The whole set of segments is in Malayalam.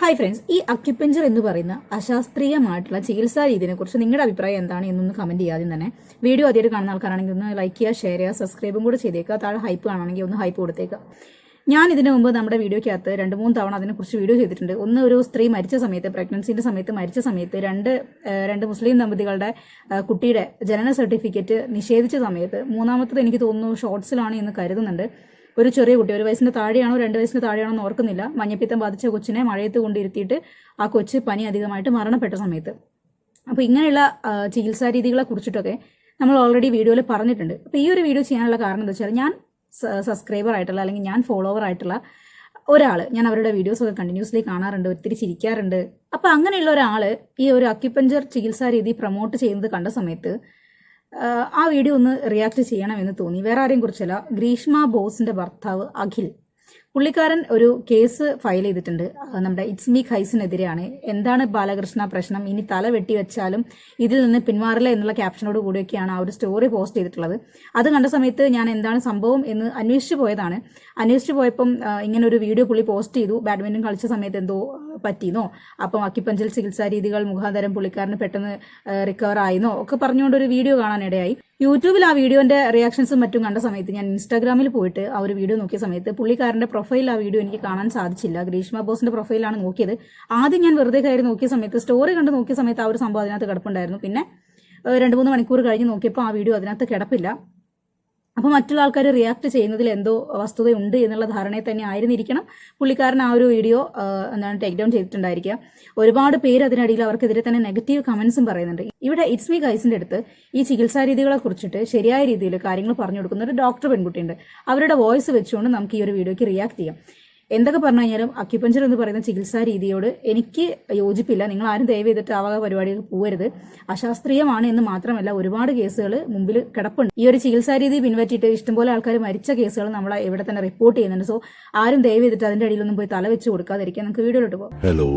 ഹായ് ഫ്രണ്ട്സ് ഈ അക്യുപഞ്ചർ എന്ന് പറയുന്ന അശാസ്ത്രീയമായിട്ടുള്ള ചികിത്സാ രീതിയെ കുറിച്ച് നിങ്ങളുടെ അഭിപ്രായം എന്താണ് എന്നൊന്ന് കമന്റ് ചെയ്യാതെ തന്നെ. വീഡിയോ ആദ്യമായിട്ട് കാണുന്ന ആൾക്കാരാണെങ്കിൽ ഒന്ന് ലൈക്ക് ചെയ്യുക ഷെയർ ചെയ്യുക സബ്സ്ക്രൈബും കൂടെ ചെയ്തേക്കുക. താഴെ ഹൈപ്പ് കാണുകയാണെങ്കിൽ ഒന്ന് ഹൈപ്പ് കൊടുത്തേക്കുക. ഞാൻ ഇതിനു മുമ്പ് നമ്മുടെ വീഡിയോയ്ക്കകത്ത് രണ്ട് മൂന്ന് തവണ അതിനെക്കുറിച്ച് വീഡിയോ ചെയ്തിട്ടുണ്ട്. ഒന്ന് ഒരു സ്ത്രീ മരിച്ച സമയത്ത് പ്രഗ്നൻസിന്റെ സമയത്ത് മരിച്ച സമയത്ത് രണ്ട് രണ്ട് മുസ്ലിം ദമ്പതികളുടെ കുട്ടിയുടെ ജനന സർട്ടിഫിക്കറ്റ് നിഷേധിച്ച സമയത്ത് മൂന്നാമത്തത് എനിക്ക് തോന്നുന്നു ഷോർട്സിലാണ് എന്ന് കരുതുന്നുണ്ട്. ഒരു ചെറിയ കുട്ടി ഒരു വയസ്സിന് താഴെയാണോ രണ്ട് വയസ്സിന് താഴെയാണോ എന്ന് ഓർക്കുന്നില്ല. മഞ്ഞപ്പിത്തം ബാധിച്ച കൊച്ചിനെ മഴയത്ത് കൊണ്ടിരുത്തിയിട്ട് ആ കൊച്ച് പനി അധികമായിട്ട് മരണപ്പെട്ട സമയത്ത്. അപ്പോൾ ഇങ്ങനെയുള്ള ചികിത്സാ രീതികളെ കുറിച്ചിട്ടൊക്കെ നമ്മൾ ഓൾറെഡി വീഡിയോയിൽ പറഞ്ഞിട്ടുണ്ട്. അപ്പോൾ ഈ ഒരു വീഡിയോ ചെയ്യാനുള്ള കാരണം എന്താ വെച്ചാൽ ഞാൻ സബ്സ്ക്രൈബർ ആയിട്ടുള്ള അല്ലെങ്കിൽ ഞാൻ ഫോളോവർ ആയിട്ടുള്ള ഒരാൾ ഞാൻ അവരുടെ വീഡിയോസ് ഒക്കെ കണ്ടിന്യൂസ്ലി കാണാറുണ്ട് ഒത്തിരി ചിരിക്കാറുണ്ട്. അപ്പോൾ അങ്ങനെയുള്ള ഒരാൾ ഈ ഒരു അക്യുപഞ്ചർ ചികിത്സാ രീതി പ്രൊമോട്ട് ചെയ്യുന്നത് കണ്ട സമയത്ത് ആ വീഡിയോ ഒന്ന് റിയാക്ട് ചെയ്യണമെന്ന് തോന്നി. വേറെ ആരെയും കുറിച്ചല്ല. ഗ്രീഷ്മ ബോസിന്റെ ഭർത്താവ് അഖിൽ. പുള്ളിക്കാരൻ ഒരു കേസ് ഫയൽ ചെയ്തിട്ടുണ്ട്. നമ്മുടെ ഇറ്റ്സ്മി ഖൈസിനെതിരെയാണ് എന്താണ് ബാലകൃഷ്ണ പ്രശ്നം? ഇനി തല വെട്ടി വെച്ചാലും ഇതിൽ നിന്ന് പിന്മാറില്ല എന്നുള്ള ക്യാപ്ഷനോട് കൂടിയൊക്കെയാണ് ആ ഒരു സ്റ്റോറി പോസ്റ്റ് ചെയ്തിട്ടുള്ളത്. അത് കണ്ട സമയത്ത് ഞാൻ എന്താണ് സംഭവം എന്ന് അന്വേഷിച്ചു പോയതാണ്. അന്വേഷിച്ചു പോയപ്പം ഇങ്ങനെ ഒരു വീഡിയോ പുള്ളി പോസ്റ്റ് ചെയ്തു. ബാഡ്മിന്റൺ കളിച്ച സമയത്ത് എന്തോ പറ്റിയെന്നോ? അപ്പം അക്കിപ്പഞ്ചൽ ചികിത്സാ രീതികൾ മുഖാന്തരം പുള്ളിക്കാരന് പെട്ടെന്ന് റിക്കവർ ആയിന്നോ? ഒക്കെ പറഞ്ഞുകൊണ്ട് ഒരു വീഡിയോ കാണാനിടയായി. യൂട്യൂബിൽ ആ വീഡിയോന്റെ റിയാക്ഷൻസും മറ്റും കണ്ട സമയത്ത് ഞാൻ ഇൻസ്റ്റാഗ്രാമിൽ പോയിട്ട് ആ ഒരു വീഡിയോ നോക്കിയ സമയത്ത് പുള്ളിക്കാരന്റെ പ്രൊഫൈൽ ആ വീഡിയോ എനിക്ക് കാണാൻ സാധിച്ചില്ല. ഗ്രീഷ്മ ബോസിന്റെ പ്രൊഫൈലാണ് നോക്കിയത്. ആദ്യം ഞാൻ വെറുതെ കയറി നോക്കിയ സമയത്ത് സ്റ്റോറി കണ്ട് നോക്കിയ സമയത്ത് ആ ഒരു സംഭവം അതിനകത്ത് കിടപ്പുണ്ടായിരുന്നു. പിന്നെ രണ്ട് മൂന്ന് മണിക്കൂർ കഴിഞ്ഞ് നോക്കിയപ്പോൾ ആ വീഡിയോ അതിനകത്ത് കിടപ്പില്ല. അപ്പോൾ മറ്റുള്ള ആൾക്കാർ റിയാക്ട് ചെയ്യുന്നതിൽ എന്തോ വസ്തുതയുണ്ട് എന്നുള്ള ധാരണയിൽ തന്നെ ആയിരുന്നിരിക്കണം. പുള്ളിക്കാരൻ ആ ഒരു വീഡിയോ എന്താണ് ടേക്ക് ഡൗൺ ചെയ്തിട്ടുണ്ടായിരിക്കുക. ഒരുപാട് പേര് അതിനിടയിൽ അവർക്കെതിരെ തന്നെ നെഗറ്റീവ് കമന്റ്സും പറയുന്നുണ്ട്. ഇവിടെ ഇറ്റ്സ് മീ ഗൈസിന്റെ അടുത്ത് ഈ ചികിത്സാ രീതികളെ കുറിച്ചിട്ട് ശരിയായ രീതിയിൽ കാര്യങ്ങൾ പറഞ്ഞു കൊടുക്കുന്ന ഒരു ഡോക്ടർ പെൺകുട്ടിയുണ്ട്. അവരുടെ വോയിസ് വെച്ചുകൊണ്ട് നമുക്ക് ഈ ഒരു വീഡിയോയ്ക്ക് റിയാക്ട് ചെയ്യാം. എന്തൊക്കെ പറഞ്ഞു കഴിഞ്ഞാലും അക്യുപഞ്ചർ എന്ന് പറയുന്ന ചികിത്സാ രീതിയോട് എനിക്ക് യോജിപ്പില്ല. നിങ്ങൾ ആരും ദയവ് ചെയ്തിട്ട് ആ വക പരിപാടികൾ പോകരുത്. അശാസ്ത്രീയമാണ് എന്ന് മാത്രമല്ല ഒരുപാട് കേസുകൾ മുമ്പിൽ കിടപ്പുണ്ട്. ഈ ഒരു ചികിത്സാ രീതി പിൻവറ്റിയിട്ട് ഇഷ്ടംപോലെ ആൾക്കാർ മരിച്ച കേസുകൾ നമ്മൾ ഇവിടെ തന്നെ റിപ്പോർട്ട് ചെയ്യുന്നുണ്ട്. സോ ആരും ദയവ് ചെയ്തിട്ട് അതിന്റെ അടിയിലൊന്നും പോയി തല വെച്ച് കൊടുക്കാതിരിക്കാൻ നമുക്ക് വീഡിയോയിലോട്ട് പോകാം. ഹലോ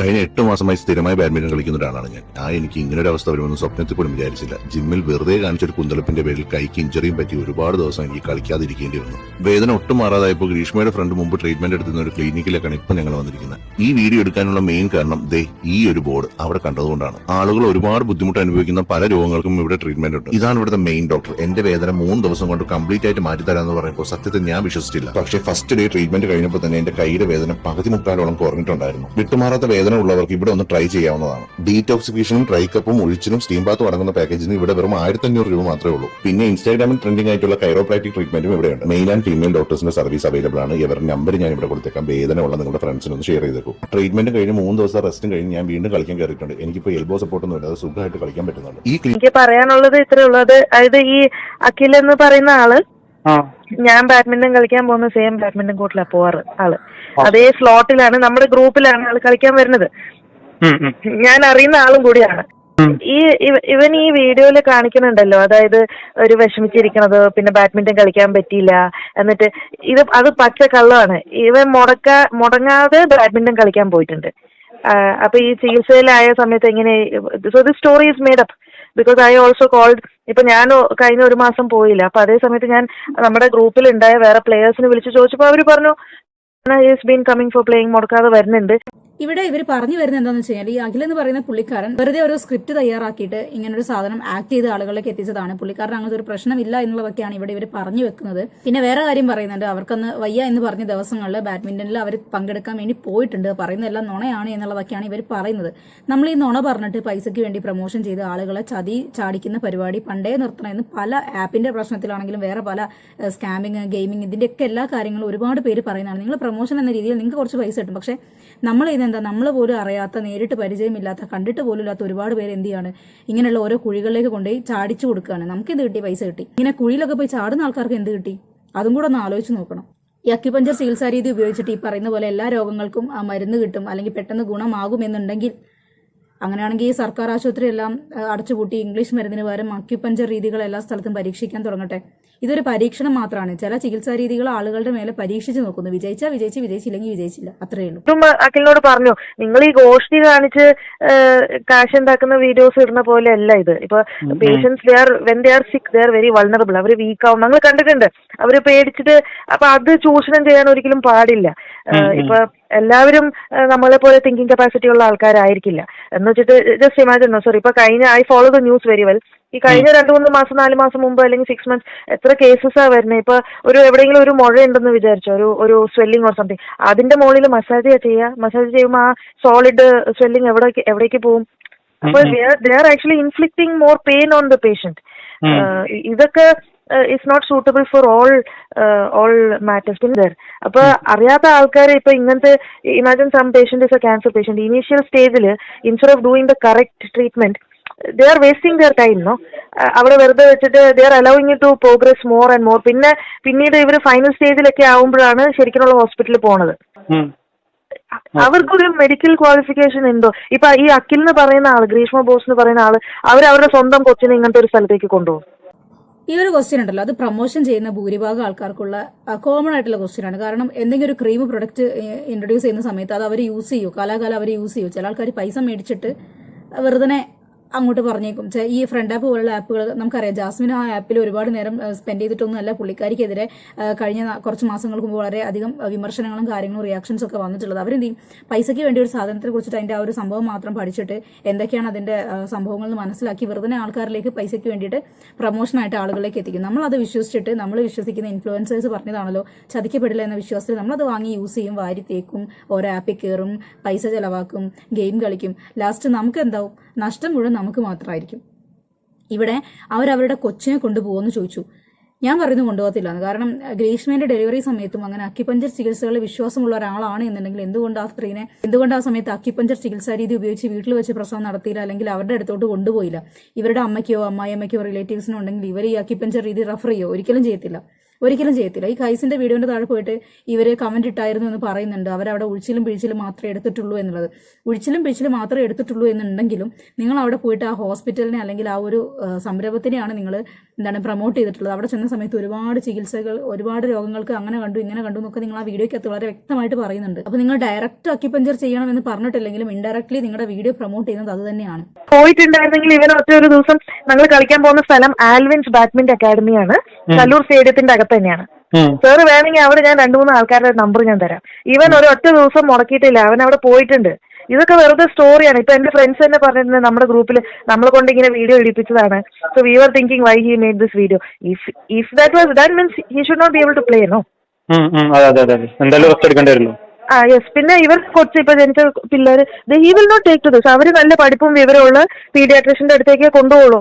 കഴിഞ്ഞ എട്ട് മാസമായി സ്ഥിരമായി ബാഡ്മിന്റൺ കളിക്കുന്ന ഒരാളാണ് ഞാൻ. ആ എനിക്ക് ഇങ്ങനെ ഒരു അവസ്ഥ വരുമെന്ന് സ്വപ്നത്തിൽ പോലും വിചാരിച്ചില്ല. ജിമ്മിൽ വെറുതെ കാണിച്ചൊരു കുന്തളപ്പിന്റെ പേരിൽ കൈക്ക് ഇഞ്ചറിയും പറ്റി ഒരുപാട് ദിവസം എനിക്ക് കളിക്കാതിരിക്കേണ്ടി വന്നു. വേദന ഒട്ടും മാറാതായപ്പോൾ ഗ്രീഷ്മയുടെ ഫ്രണ്ട് മുമ്പ് ട്രീറ്റ്മെന്റ് എടുത്തുന്ന ഒരു ക്ലിനിക്കിലേക്കാണ് ഇപ്പൊ ഞങ്ങൾ വന്നിരിക്കുന്നത്. ഈ വീഡിയോ എടുക്കാനുള്ള മെയിൻ കാരണം ദേ ഈ ഒരു ബോർഡ് അവിടെ കണ്ടതുകൊണ്ടാണ്. ആളുകൾ ഒരുപാട് ബുദ്ധിമുട്ട് അനുഭവിക്കുന്ന പല രോഗങ്ങൾക്കും ഇവിടെ ട്രീറ്റ്മെന്റ് ഉണ്ട്. ഇതാണ് ഇവിടുത്തെ മെയിൻ ഡോക്ടർ എന്റെ വേദന മൂന്ന് ദിവസം കൊണ്ട് കംപ്ലീറ്റ് ആയിട്ട് മാറ്റി തരാമെന്ന് പറയുമ്പോൾ സത്യത്തിൽ ഞാൻ വിശ്വസിച്ചില്ല. പക്ഷേ ഫസ്റ്റ് ഡേ ട്രീറ്റ്മെന്റ് കഴിഞ്ഞപ്പോൾ തന്നെ എന്റെ കൈയുടെ വേദന പകുതി മുക്കാലോളം കുറഞ്ഞിട്ടുണ്ടായിരുന്നു. വിട്ടുമാറാത്ത വേദന ഉള്ളവർക്ക് ഇവിടെ ഒന്ന് ട്രൈ ചെയ്യാവുന്നതാണ്. ഡീറ്റോക്സിഫിക്കേഷനും ട്രൈ കപ്പും ഒഴിച്ചിലും സ്റ്റീം ബാത്തും അടങ്ങുന്ന പാക്കേജിന് ഇവിടെ വെറും ആയിരത്തി അഞ്ഞൂറ് രൂപ മാത്രമേ ഉള്ളൂ. പിന്നെ ഇൻസ്റ്റാഗ്രാമിൽ ട്രെൻഡിംഗ് ആയിട്ടുള്ള കൈറോപ്രാക്ടിക് ട്രീറ്റ്മെന്റും ഇവിടെയുണ്ട്. മെയിൻ ആൻഡ് ഫീമെയിൽ ഡോക്ടേഴ്സിന്റെ സർവീസ് അവൈലബിൾ ആണ്. ഇവരുടെ നമ്പർ ഞാൻ ഇവിടെ കൊടുത്തേക്കാം. വേദന ഉള്ള നിങ്ങളുടെ ഫ്രണ്ട്സിനൊന്ന് ഷെയർ ചെയ്തേക്കും. ട്രീറ്റ്മെന്റ് കഴിഞ്ഞ് മൂന്ന് ദിവസം റെസ്റ്റും കഴിഞ്ഞ് ഞാൻ വീണ്ടും കളിക്കാൻ കയറിയിട്ടുണ്ട് എനിക്കിപ്പോൾ എൽബോ സപ്പോർട്ട് ഒന്നും ഇല്ലാതെ സുഖമായിട്ട് കളിക്കാൻ പറ്റുന്നുണ്ട്. ഈ എനിക്ക് പറയാനുള്ളത് ഇത്രേ ഉള്ളൂ. അത് അതായത് ഈ അഖിൽ എന്ന് പറയുന്ന ആൾ ആ. ഞാൻ ബാഡ്മിന്റൺ കളിക്കാൻ പോകുന്ന സെയിം ബാഡ്മിന്റൺ കോർട്ടിലാണ് പോവാറ് ആൾ. അതേ സ്ലോട്ടിലാണ് നമ്മുടെ ഗ്രൂപ്പിലാണ് ആൾ കളിക്കാൻ വരുന്നത്. ഞാൻ അറിയുന്ന ആളും കൂടിയാണ്. ഈ ഇവ- ഇവൻ ഈ വീഡിയോയിൽ കാണിക്കുന്നുണ്ടല്ലോ. അതായത് ഒരു വിഷമിച്ചിരിക്കണത് പിന്നെ ബാഡ്മിന്റൺ കളിക്കാൻ പറ്റിയില്ല. എന്നിട്ട് ഇത് അത് പച്ച കള്ളമാണ് ഇവൻ മുടക്ക മുടങ്ങാതെ ബാഡ്മിന്റൺ കളിക്കാൻ പോയിട്ടുണ്ട്. അപ്പൊ ഈ ചികിത്സയിലായ സമയത്ത് എങ്ങനെ so the story is made up because I also called ഇപ്പൊ ഞാൻ കഴിഞ്ഞ ഒരു മാസം പോയില്ല. അപ്പൊ അതേ സമയത്ത് ഞാൻ നമ്മുടെ ഗ്രൂപ്പിൽ ഉണ്ടായ വേറെ പ്ലേയേഴ്സിനെ വിളിച്ച് ചോദിച്ചപ്പോൾ അവർ പറഞ്ഞു is been coming for playing മുടക്കാതെ വരുന്നുണ്ട്. ഇവിടെ ഇവർ പറഞ്ഞു വരുന്നത് എന്താണെന്ന് വെച്ച് കഴിഞ്ഞാൽ ഈ അഖിൽ എന്ന് പറയുന്ന പുള്ളിക്കാരൻ വെറുതെ ഒരു സ്ക്രിപ്റ്റ് തയ്യാറാക്കിയിട്ട് ഇങ്ങനെ ഒരു സാധനം ആക്ട് ചെയ്ത് ആളുകളിലേക്ക് എത്തിച്ചതാണ്. പുള്ളിക്കാരൻ അങ്ങനത്തെ ഒരു പ്രശ്നമില്ല എന്നുള്ളതൊക്കെയാണ് ഇവിടെ ഇവർ പറഞ്ഞു വെക്കുന്നത്. പിന്നെ വേറെ കാര്യം പറയുന്നുണ്ട്. അവർക്കന്ന് വയ്യ എന്ന് പറഞ്ഞ ദിവസങ്ങളിൽ ബാഡ്മിന്റണിൽ അവർ പങ്കെടുക്കാൻ വേണ്ടി പോയിട്ടുണ്ട്. പറയുന്നതെല്ലാം നുണയാണ് എന്നുള്ളതൊക്കെയാണ് ഇവർ പറയുന്നത്. നമ്മൾ ഈ നുണ പറഞ്ഞിട്ട് പൈസയ്ക്ക് വേണ്ടി പ്രൊമോഷൻ ചെയ്ത് ആളുകളെ ചതി ചാടിക്കുന്ന പരിപാടി പണ്ടേ നിർത്തണം എന്ന് പല ആപ്പിന്റെ പ്രശ്നത്തിലാണെങ്കിലും വേറെ പല സ്കാമിങ് ഗെയിമിങ് ഇതിന്റെയൊക്കെ എല്ലാ കാര്യങ്ങളും ഒരുപാട് പേര് പറയുന്നതാണ്. നിങ്ങൾ പ്രൊമോഷൻ എന്ന രീതിയിൽ നിങ്ങൾക്ക് കുറച്ച് പൈസ കിട്ടും. പക്ഷേ നമ്മൾ ഇതെന്താ നമ്മൾ പോലും അറിയാത്ത നേരിട്ട് പരിചയമില്ലാത്ത കണ്ടിട്ട് പോലും ഇല്ലാത്ത ഒരുപാട് പേര് എന്ത് ചെയ്യാണ്? ഇങ്ങനെയുള്ള ഓരോ കുഴികളിലേക്ക് കൊണ്ടുപോയി ചാടിച്ചു കൊടുക്കുകയാണ് നമുക്ക് എന്ത് കിട്ടി? പൈസ കിട്ടി. ഇങ്ങനെ കുഴിയിലൊക്കെ പോയി ചാടുന്ന ആൾക്കാർക്ക് എന്ത് കിട്ടി? അതും കൂടെ ഒന്ന് ആലോചിച്ച് നോക്കണം. ഈ അക്യുപഞ്ചർ ചികിത്സാ രീതി ഉപയോഗിച്ചിട്ട് ഈ പറയുന്ന പോലെ എല്ലാ രോഗങ്ങൾക്കും ആ മരുന്ന് കിട്ടും. അല്ലെങ്കിൽ പെട്ടെന്ന് ഗുണമാകുമെന്നുണ്ടെങ്കിൽ അങ്ങനെയാണെങ്കിൽ ഈ സർക്കാർ ആശുപത്രി എല്ലാം അടച്ചുപൂട്ടി ഇംഗ്ലീഷ് മരുന്നിന് പകരം അക്യുപഞ്ചർ രീതികൾ എല്ലാ സ്ഥലത്തും പരീക്ഷിക്കാൻ തുടങ്ങട്ടെ? ഇതൊരു പരീക്ഷണം മാത്രമാണ്. ചില ചികിത്സാ രീതികൾ ആളുകളുടെ മേലെ പരീക്ഷിച്ചു നോക്കുന്നു. വിജയിച്ചാൽ വിജയിച്ച് വിജയിച്ചില്ലെങ്കിൽ വിജയിച്ചില്ല. അത്രേ ഉള്ളൂ. അഖിലിനോട് പറഞ്ഞു നിങ്ങൾ ഈ ഗോഷ്ഠി കാണിച്ച് കാശ് ഉണ്ടാക്കുന്ന വീഡിയോസ് ഇടുന്ന പോലെ അല്ല ഇത്. ഇപ്പൊ patients they are when they are sick they are very vulnerable our weak ആവും. ഞങ്ങൾ കണ്ടിട്ടുണ്ട്. അവർ പേടിച്ചിട്ട് അപ്പൊ അത് ചൂഷണം ചെയ്യാൻ ഒരിക്കലും പാടില്ല. ഇപ്പൊ എല്ലാവരും നമ്മളെ പോലെ തിങ്കിങ് കപ്പാസിറ്റി ഉള്ള ആൾക്കാരായിരിക്കില്ല. എന്ന് വെച്ചിട്ട് ജസ്റ്റ് ഇമാജിൻ സോറി ഇപ്പൊ കഴിഞ്ഞ I follow the news very well ഈ കഴിഞ്ഞ രണ്ടു മൂന്ന് മാസം നാല് മാസം മുമ്പ് അല്ലെങ്കിൽ സിക്സ് മന്ത്സ് എത്ര കേസസ് ആ വരുന്നത് ഇപ്പൊ ഒരു എവിടെയെങ്കിലും ഒരു മുഴ ഉണ്ടെന്ന് വിചാരിച്ചോ? ഒരു ഒരു സ്വെല്ലിംഗ് ഓർ സംതിങ് അതിന്റെ മുകളിൽ മസാജ് ചെയ്യുക മസാജ് ചെയ്യുമ്പോൾ ആ സോളിഡ് സ്വെല്ലിംഗ് എവിടെ എവിടേക്ക് പോകും അപ്പൊ ദേ R actually inflicting more pain on the patient ഇതൊക്കെ it's not suitable for all all matters പിന്നെ ദർ അപ്പൊ അറിയാത്ത ആൾക്കാർ ഇപ്പൊ ഇങ്ങനത്തെ imagine some patient is a cancer patient initial സ്റ്റേജിൽ instead of doing the correct treatment they are wasting their time no അവിടെ വെറുതെ വെച്ചിട്ട് they are allowing to progress more and more പിന്നെ പിന്നീട് ഇവർ ഫൈനൽ സ്റ്റേജിലൊക്കെ ആവുമ്പോഴാണ് ശരിക്കുമുള്ള ഹോസ്പിറ്റലിൽ പോണത്. അവർക്കൊരു മെഡിക്കൽ ക്വാളിഫിക്കേഷൻ ഉണ്ടോ? ഇപ്പൊ ഈ അഖിൽ എന്ന് പറയുന്ന ആൾ ഗ്രീഷ്മ ബോസ് എന്ന് പറയുന്ന ആൾ അവർ അവരുടെ സ്വന്തം കൊച്ചിനെ ഇങ്ങനത്തെ ഒരു സ്ഥലത്തേക്ക് കൊണ്ടുപോകും. ഈ ഒരു ക്വസ്റ്റ്യൻ ഉണ്ടല്ലോ. അത് പ്രൊമോഷൻ ചെയ്യുന്ന ഭൂരിഭാഗം ആൾക്കാർക്കുള്ള കോമൺ ആയിട്ടുള്ള ക്വസ്റ്റ്യൻ ആണ്. കാരണം എന്തെങ്കിലും ഒരു ക്രീം പ്രൊഡക്റ്റ് ഇൻട്രൊഡ്യൂസ് ചെയ്യുന്ന സമയത്ത് അത് അവർ യൂസ് ചെയ്യൂ. കാലാകാലം അവർ യൂസ് ചെയ്യൂ. ചില ആൾക്കാർ പൈസ മേടിച്ചിട്ട് വെറുതെ അങ്ങോട്ട് പറഞ്ഞേക്കും. ഈ ഫ്രണ്ട് ആപ്പ് പോലുള്ള ആപ്പുകൾ നമുക്കറിയാം. ജാസ്മിൻ ആ ആപ്പിൽ ഒരുപാട് നേരം സ്പെൻഡ് ചെയ്തിട്ടൊന്നും അല്ല പുള്ളിക്കാരിക്കെതിരെ കഴിഞ്ഞ കുറച്ച് മാസങ്ങൾക്ക് മുമ്പ് വളരെ അധികം വിമർശനങ്ങളും കാര്യങ്ങളും റിയാക്ഷൻസ് ഒക്കെ വന്നിട്ടുള്ളത്. അവരെന്ത് ചെയ്യും പൈസയ്ക്ക് വേണ്ടി ഒരു സാധനത്തെ കുറിച്ചിട്ട് അതിന്റെ ആ ഒരു സംഭവം മാത്രം പഠിച്ചിട്ട് എന്തൊക്കെയാണ് അതിന്റെ സംഭവങ്ങൾ മനസ്സിലാക്കി വെറുതെ ആൾക്കാരിലേക്ക് പൈസയ്ക്ക് വേണ്ടിയിട്ട് പ്രൊമോഷനായിട്ട് ആളുകളിലേക്ക് എത്തിക്കും. നമ്മൾ അത് വിശ്വസിച്ചിട്ട് നമ്മൾ വിശ്വസിക്കുന്ന ഇൻഫ്ലുവൻസേഴ്സ് പറഞ്ഞതാണല്ലോ. ചതിക്കപ്പെടില്ല എന്ന വിശ്വാസത്തിൽ നമ്മളത് വാങ്ങി യൂസ് ചെയ്യും വാരി തേക്കും ഓരോ ആപ്പിൽ കയറും പൈസ ചെലവാക്കും ഗെയിം കളിക്കും. ലാസ്റ്റ് നമുക്ക് എന്താവും? നഷ്ടം മുഴുവൻ നമുക്ക് മാത്രമായിരിക്കും ഇവിടെ അവരവരുടെ കൊച്ചിനെ കൊണ്ടുപോകുമെന്ന് ചോദിച്ചു. ഞാൻ പറയുന്നത് കൊണ്ടുപോകത്തില്ല. കാരണം ഗ്രീഷ്മേന്റെ ഡെലിവറി സമയത്തും അങ്ങനെ അക്കിപ്പഞ്ചർ ചികിത്സകളിൽ വിശ്വാസമുള്ള ഒരാളാണ് എന്നുണ്ടെങ്കിൽ എന്തുകൊണ്ട് ആ സ്ത്രീനെ എന്തുകൊണ്ട് ആ സമയത്ത് അക്കിപ്പഞ്ചർ ചികിത്സാ രീതി ഉപയോഗിച്ച് വീട്ടിൽ വെച്ച് പ്രസവം നടത്തിയില്ല അല്ലെങ്കിൽ അവരുടെ അടുത്തോട്ട് കൊണ്ടുപോയില്ല? ഇവരുടെ അമ്മയ്ക്കോ അമ്മായിയമ്മയ്ക്കോ റിലേറ്റീവ്സിനോ ഉണ്ടെങ്കിൽ ഇവർ ഈ അക്കിപ്പഞ്ചർ രീതി റെഫർ ചെയ്യോ? ഒരിക്കലും ചെയ്യത്തില്ല. ഒരിക്കലും ചെയ്യത്തില്ല. ഈ കൈസിന്റെ വീഡിയോന്റെ താഴെ പോയിട്ട് ഇവർ കമന്റ് ഇട്ടായിരുന്നു എന്ന് പറയുന്നുണ്ട്. അവരവിടെ ഉഴിച്ചിലും പിഴിച്ചിലും മാത്രമേ എടുത്തിട്ടുള്ളൂ എന്നുള്ളത്. ഉഴിച്ചിലും പിഴിച്ചിലും മാത്രമേ എടുത്തിട്ടുള്ളൂ എന്നുണ്ടെങ്കിലും നിങ്ങൾ അവിടെ പോയിട്ട് ആ ഹോസ്പിറ്റലിനെ അല്ലെങ്കിൽ ആ ഒരു സംരംഭത്തിനെയാണ് നിങ്ങൾ എന്താണ് പ്രൊമോട്ട് ചെയ്തിട്ടുള്ളത്. അവിടെ ചെന്ന സമയത്ത് ഒരുപാട് ചികിത്സകൾ ഒരുപാട് രോഗങ്ങൾക്ക് അങ്ങനെ കണ്ടു ഇങ്ങനെ കണ്ടു എന്നൊക്കെ നിങ്ങൾ ആ വീഡിയോയ്ക്കകത്ത് വളരെ വ്യക്തമായിട്ട് പറയുന്നുണ്ട്. അപ്പോൾ നിങ്ങൾ ഡയറക്റ്റ് അക്യുപഞ്ചർ ചെയ്യണം എന്ന് പറഞ്ഞിട്ടില്ലെങ്കിലും ഇൻഡയറക്ട്ലി നിങ്ങളുടെ വീഡിയോ പ്രൊമോട്ട് ചെയ്യുന്നത് അത് തന്നെയാണ്. പോയിട്ടുണ്ടായിരുന്നെങ്കിൽ ഇവർ ഒറ്റ ഒരു ദിവസം ഞങ്ങൾ കളിക്കാൻ പോകുന്ന സ്ഥലം ആൽവിൻസ് ബാഡ്മിന്റൺ അക്കാദമിയാണ്. കല്ലൂർ സ്റ്റേഡിയത്തിന്റെ അകത്ത് തന്നെയാണ്. സാറ് വേണമെങ്കിൽ അവിടെ ഞാൻ രണ്ടു മൂന്ന് ആൾക്കാരുടെ നമ്പർ ഞാൻ തരാം. ഇവൻ ഒരു ഒറ്റ ദിവസം മുടക്കിയിട്ടില്ല. അവൻ അവിടെ പോയിട്ടുണ്ട്. ഇതൊക്കെ വെറുതെ സ്റ്റോറിയാണ് ഇപ്പൊ എന്റെ ഫ്രണ്ട്സ് തന്നെ പറഞ്ഞിരുന്നത് നമ്മുടെ ഗ്രൂപ്പിൽ നമ്മളെ കൊണ്ട് ഇങ്ങനെ video ഇടിപ്പിച്ചതാണ്. So we are thinking why he made this video if if that was that means he should not be able to play no ah yes പിന്നെ ഇവർ കൊച്ച് ഇപ്പൊ ജനിച്ച പിള്ളേര് he will not take to this അവർ നല്ല പഠിപ്പും വിവരമുള്ള പീഡിയാട്രിഷ്യന്റെ അടുത്തേക്ക് കൊണ്ടുപോകുള്ളൂ.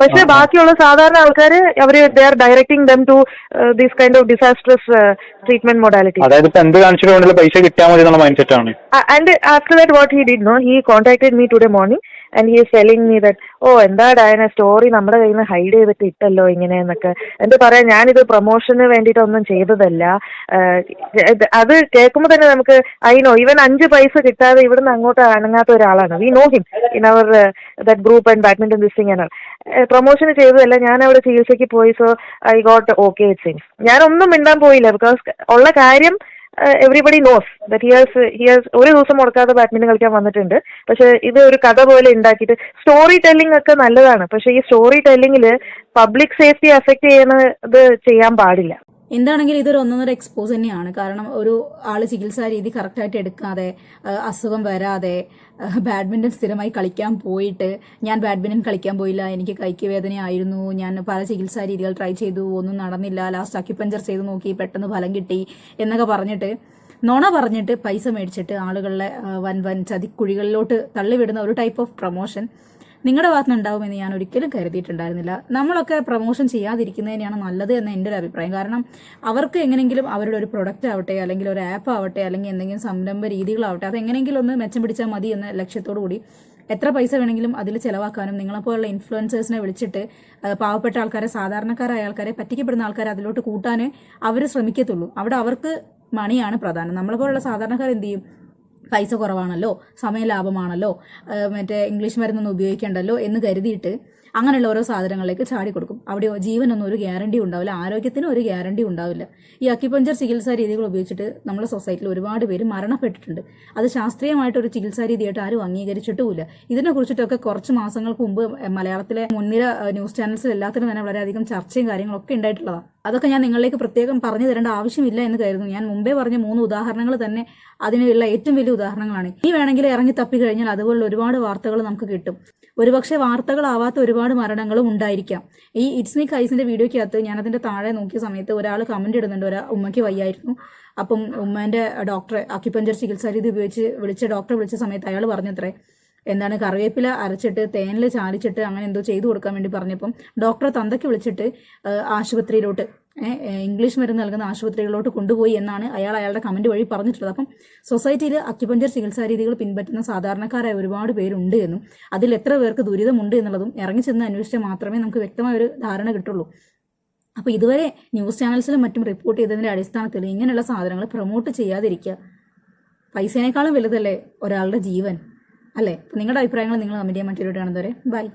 പക്ഷെ ബാക്കിയുള്ള സാധാരണ ആൾക്കാർ അവർ they are directing them to these kind of disasters treatment modality അതായത് ഇപ്പൊ എന്ത് കാണിച്ചിട്ട് പൈസ കിട്ടിയാൽ മതി എന്നുള്ള മൈൻഡ് സെറ്റ് ആണ് and after that what he did no he contacted me today morning and he telling me that oh എന്താ ഡയന? സ്റ്റോറി നമ്മുടെ കയ്യിൽ നിന്ന് ഹൈഡ് ചെയ്തിട്ട് ഇട്ടല്ലോ ഇങ്ങനെ എന്നൊക്കെ പറയാ ഞാനിത് പ്രൊമോഷന് വേണ്ടിയിട്ടൊന്നും ചെയ്തതല്ല. അത് കേൾക്കുമ്പോൾ തന്നെ നമുക്ക് ഐ നോ ഈവൻ അഞ്ച് പൈസ കിട്ടാതെ ഇവിടുന്ന് അങ്ങോട്ട് അനങ്ങാത്ത ഒരാളാണ്. We know him in our that group and badminton this thing ആണ് പ്രൊമോഷന് ചെയ്തതല്ല. ഞാൻ അവിടെ ചികിത്സയ്ക്ക് പോയി so I got okay it seems ഞാനൊന്നും മിണ്ടാൻ പോയില്ല ബിക്കോസ് ഉള്ള കാര്യം everybody knows that here's here's ഒരു ദിവസം മുടക്കാതെ ബാഡ്മിന്റൺ കളിക്കാൻ വന്നിട്ടുണ്ട്. പക്ഷെ ഇത് ഒരു കഥ പോലെ ഉണ്ടാക്കിയിട്ട് സ്റ്റോറി ടെല്ലിംഗ് ഒക്കെ നല്ലതാണ്. പക്ഷെ ഈ സ്റ്റോറി ടെല്ലിംഗിൽ പബ്ലിക് സേഫ്റ്റി അഫക്ട് ചെയ്യുന്നത് ചെയ്യാൻ പാടില്ല. എന്താണെങ്കിലും ഇതൊരു ഒന്നൊന്നര എക്സ്പോസ് തന്നെയാണ്. കാരണം ഒരു ആൾ ചികിത്സാ രീതി കറക്റ്റായിട്ട് എടുക്കാതെ അസുഖം വരാതെ ബാഡ്മിന്റൺ സ്ഥിരമായി കളിക്കാൻ പോയിട്ട് ഞാൻ ബാഡ്മിന്റൺ കളിക്കാൻ പോയില്ല എനിക്ക് കൈക്ക് വേദനയായിരുന്നു ഞാൻ പല ചികിത്സാ രീതികൾ ട്രൈ ചെയ്തു ഒന്നും നടന്നില്ല ലാസ്റ്റ് അക്യുപഞ്ചർ ചെയ്ത് നോക്കി പെട്ടെന്ന് ഫലം കിട്ടി എന്നൊക്കെ പറഞ്ഞിട്ട് നുണ പറഞ്ഞിട്ട് പൈസ മേടിച്ചിട്ട് ആളുകളെ വൻ വൻ ചതിക്കുഴികളിലോട്ട് തള്ളിവിടുന്ന ഒരു ടൈപ്പ് ഓഫ് പ്രൊമോഷൻ നിങ്ങളുടെ ഭാഗത്തുനിന്ന് ഉണ്ടാവുമെന്ന് ഞാൻ ഒരിക്കലും കരുതിയിട്ടുണ്ടായിരുന്നില്ല. നമ്മളൊക്കെ പ്രൊമോഷൻ ചെയ്യാതിരിക്കുന്നതിനെയാണ് നല്ലത് എന്ന് എന്റെ ഒരു അഭിപ്രായം. കാരണം അവർക്ക് എങ്ങനെയെങ്കിലും അവരുടെ ഒരു പ്രൊഡക്റ്റ് ആവട്ടെ അല്ലെങ്കിൽ ഒരു ആപ്പ് ആവട്ടെ അല്ലെങ്കിൽ എന്തെങ്കിലും സംരംഭ രീതികളാവട്ടെ അത് എങ്ങനെയെങ്കിലും ഒന്ന് മെച്ചം പിടിച്ചാൽ മതി എന്ന ലക്ഷ്യത്തോടു കൂടി എത്ര പൈസ വേണമെങ്കിലും അതിൽ ചിലവാക്കാനും നിങ്ങളെപ്പോലുള്ള ഇൻഫ്ലുവൻസേഴ്സിനെ വിളിച്ചിട്ട് പാവപ്പെട്ട ആൾക്കാരെ സാധാരണക്കാരായ ആൾക്കാരെ പറ്റിക്കപ്പെടുന്ന ആൾക്കാരെ അതിലോട്ട് കൂട്ടാനേ അവർ ശ്രമിക്കത്തുള്ളൂ. അവിടെ അവർക്ക് മണിയാണ് പ്രധാനം. നമ്മളെപ്പോലുള്ള സാധാരണക്കാർ എന്ത് ചെയ്യും? പൈസ കുറവാണല്ലോ സമയ ലാഭമാണല്ലോ ആ, മറ്റേ ഇംഗ്ലീഷ് മരുന്നൊന്നും ഉപയോഗിക്കേണ്ടല്ലോ എന്ന് കരുതിയിട്ട് അങ്ങനെയുള്ള ഓരോ സാധനങ്ങളിലേക്ക് ചാടി കൊടുക്കും. അവിടെ ജീവനൊന്നും ഒരു ഗ്യാരണ്ടി ഉണ്ടാവില്ല. ആരോഗ്യത്തിന് ഒരു ഗ്യാരണ്ടി ഉണ്ടാവില്ല. ഈ അക്യുപഞ്ചർ ചികിത്സാ രീതികൾ ഉപയോഗിച്ചിട്ട് നമ്മുടെ സൊസൈറ്റിയിൽ ഒരുപാട് പേര് മരണപ്പെട്ടിട്ടുണ്ട്. അത് ശാസ്ത്രീയമായിട്ടൊരു ചികിത്സാ രീതിയായിട്ട് ആരും അംഗീകരിച്ചിട്ടുമില്ല. ഇതിനെ കുറിച്ചിട്ടൊക്കെ കുറച്ച് മാസങ്ങൾക്ക് മുമ്പ് മലയാളത്തിലെ മുൻനിര ന്യൂസ് ചാനൽസിൽ എല്ലാത്തിനും തന്നെ വളരെയധികം ചർച്ചയും കാര്യങ്ങളൊക്കെ ഉണ്ടായിട്ടുള്ളതാണ് അതൊക്കെ ഞാൻ നിങ്ങളിലേക്ക് പ്രത്യേകം പറഞ്ഞു തരേണ്ട ആവശ്യമില്ല എന്ന് കരുതുന്നു. ഞാൻ മുമ്പേ പറഞ്ഞ മൂന്ന് ഉദാഹരണങ്ങൾ തന്നെ അതിനുള്ള ഏറ്റവും വലിയ ഉദാഹരണങ്ങളാണ്. ഈ വേണമെങ്കിൽ ഇറങ്ങി തപ്പി കഴിഞ്ഞാൽ അതുപോലുള്ള ഒരുപാട് വാർത്തകൾ നമുക്ക് കിട്ടും. ഒരുപക്ഷെ വാർത്തകളാവാത്ത ഒരുപാട് മരണങ്ങളും ഉണ്ടായിരിക്കാം. ഈ ഇറ്റ്സ് മീ കൈസിന്റെ വീഡിയോയ്ക്കകത്ത് ഞാൻ അതിന്റെ താഴെ നോക്കിയ സമയത്ത് ഒരാൾ കമന്റ് ഇടുന്നുണ്ട്. ഒരാ ഉമ്മയ്ക്ക് വയ്യായിരുന്നു. അപ്പം ഉമ്മേന്റെ ഡോക്ടറെ അക്യുപഞ്ചർ ചികിത്സാ രീതി ഉപയോഗിച്ച് വിളിച്ച ഡോക്ടറെ വിളിച്ച സമയത്ത് അയാൾ പറഞ്ഞത്രേ എന്താണ് കറിവേപ്പില അരച്ചിട്ട് തേനിൽ ചാലിച്ചിട്ട് അങ്ങനെ എന്തോ ചെയ്തു കൊടുക്കാൻ വേണ്ടി പറഞ്ഞപ്പം ഡോക്ടറെ തന്തയ്ക്ക് വിളിച്ചിട്ട് ആശുപത്രിയിലോട്ട് ഇംഗ്ലീഷ് മരുന്ന് നൽകുന്ന ആശുപത്രികളിലോട്ട് കൊണ്ടുപോയി എന്നാണ് അയാൾ അയാളുടെ കമന്റ് വഴി പറഞ്ഞിട്ടുള്ളത്. അപ്പം സൊസൈറ്റിയിൽ അക്യുപഞ്ചർ ചികിത്സാ രീതികൾ പിൻപറ്റുന്ന സാധാരണക്കാരായ ഒരുപാട് പേരുണ്ട് എന്നും അതിൽ എത്ര പേർക്ക് ദുരിതമുണ്ട് എന്നുള്ളതും ഇറങ്ങി ചെന്ന് അന്വേഷിച്ചാൽ മാത്രമേ നമുക്ക് വ്യക്തമായ ഒരു ധാരണ കിട്ടുള്ളൂ. അപ്പോൾ ഇതുവരെ ന്യൂസ് ചാനൽസിലും മറ്റും റിപ്പോർട്ട് ചെയ്തതിന്റെ അടിസ്ഥാനത്തിൽ ഇങ്ങനെയുള്ള സാധനങ്ങൾ പ്രൊമോട്ട് ചെയ്യാതിരിക്കുക. പൈസേനേക്കാളും വലുതല്ലേ ഒരാളുടെ ജീവൻ? അല്ലേ? നിങ്ങളുടെ അഭിപ്രായങ്ങൾ നിങ്ങൾ കമന്റ് ചെയ്യാൻ മറ്റൊരു കാണുന്നവരെ ബൈ.